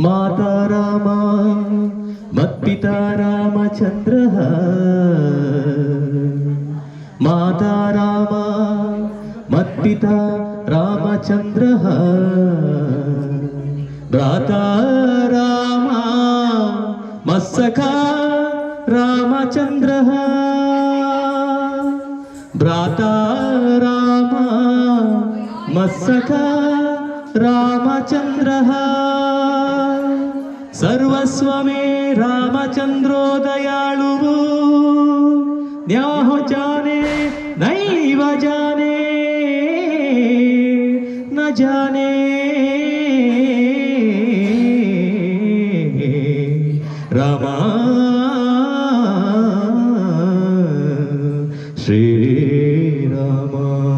माता रामा, मत्पिता रामचंद्र माता रामा, मत्पिता रामचन्द्रः भ्राता रामा, मत्सखा रामचंद्र भ्राता रामा, मत्सखा रामचन्द्रः सर्वस्वमे रामचंद्रो दयालु न्याहो जाने नैव जाने न जाने। श्री रामा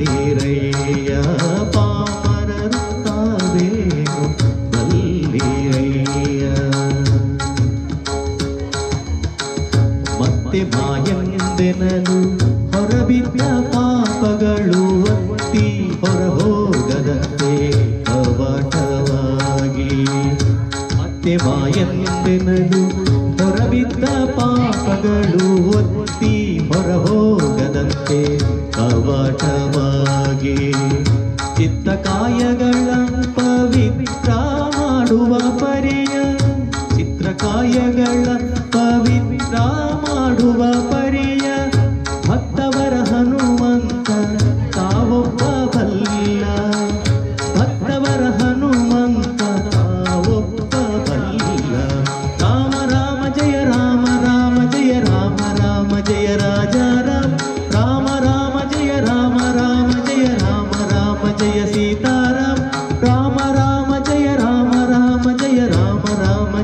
ಬಲ್ಲಿರಯ್ಯ ಪಾಮರರು ತಾವೇನು ಮತ್ತೆ ಮಾಯಂದೆನನು ಹೊರಬಿದ್ದ ಪಾಪಗಳು ಒತ್ತಿ ಹೊರಹೋಗದಂತೆ ಕವಟವಾಗಿ. ಮತ್ತೆ ಮಾಯಂದೆನನು ಹೊರಬಿದ್ದ ಪಾಪಗಳು ಹೊರಹೋಗದಂತೆ ಕವಟ காயக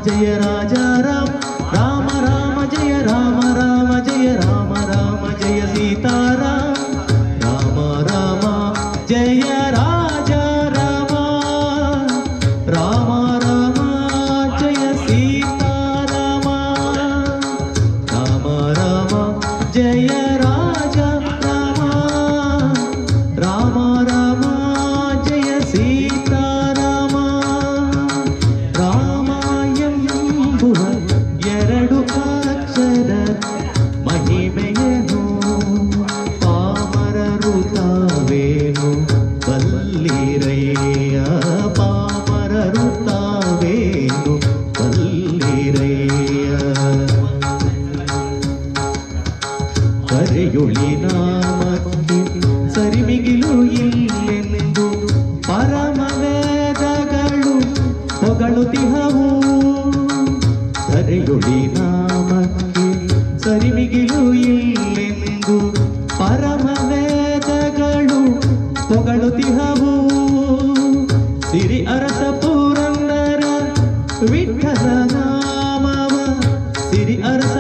जय राजा ನಾಮಕ್ಕೆ ಸರಿಮಿಗಿಲು ಇಲ್ಲೆಂದು ಪರಮ ವೇದಗಳು ಹೊಗಳುತಿಹವು. ಸರಿಯುಡಿ ನಾಮಕ್ಕೆ ಸರಿಮಿಗಿಲು ಇಲ್ಲೆಂದು ಪರಮ ವೇದಗಳು ಹೊಗಳುತಿಹವು. ಸಿರಿ ಅರಸ ಪುರಂದರ ವಿಠಲ ನಾಮವ ಸಿರಿ ಅರಸ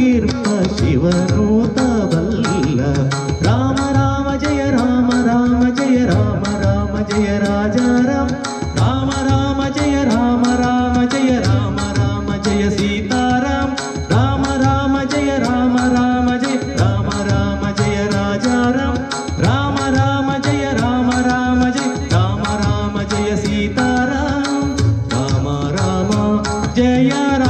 गिर्प शिवनूत वल्ल राम राम जय राम राम जय राम राम जय राजा राम राम राम जय राम राम जय राम राम जय सीताराम राम राम जय राम राम जय राम राम जय राजा राम राम राम जय राम राम जय राम राम जय सीताराम राम राम जय राम